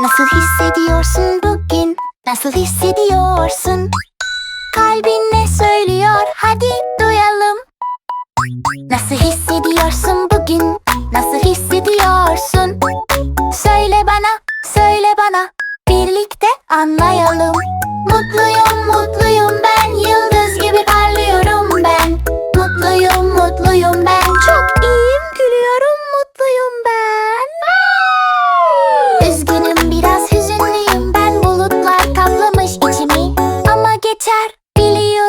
Nasıl hissediyorsun bugün? Nasıl hissediyorsun? Kalbin ne söylüyor? Hadi duyalım. Nasıl hissediyorsun bugün? Nasıl hissediyorsun? Söyle bana, söyle bana. Birlikte anlayalım. Mutluyum.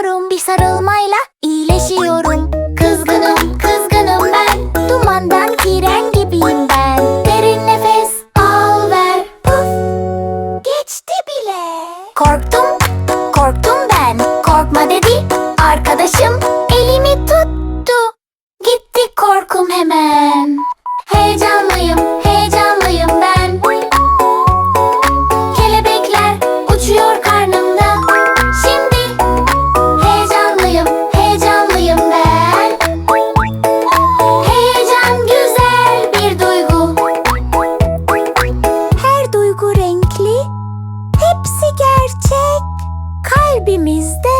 Sarılıyorum bir sarılmayla iyileşiyorum. Kızgınım kızgınım ben. Dumandan tren gibiyim ben. Derin nefes al ver. Puf geçti bile. Korktum korktum ben. Korkma dedi arkadaş gerçek kalbimizde.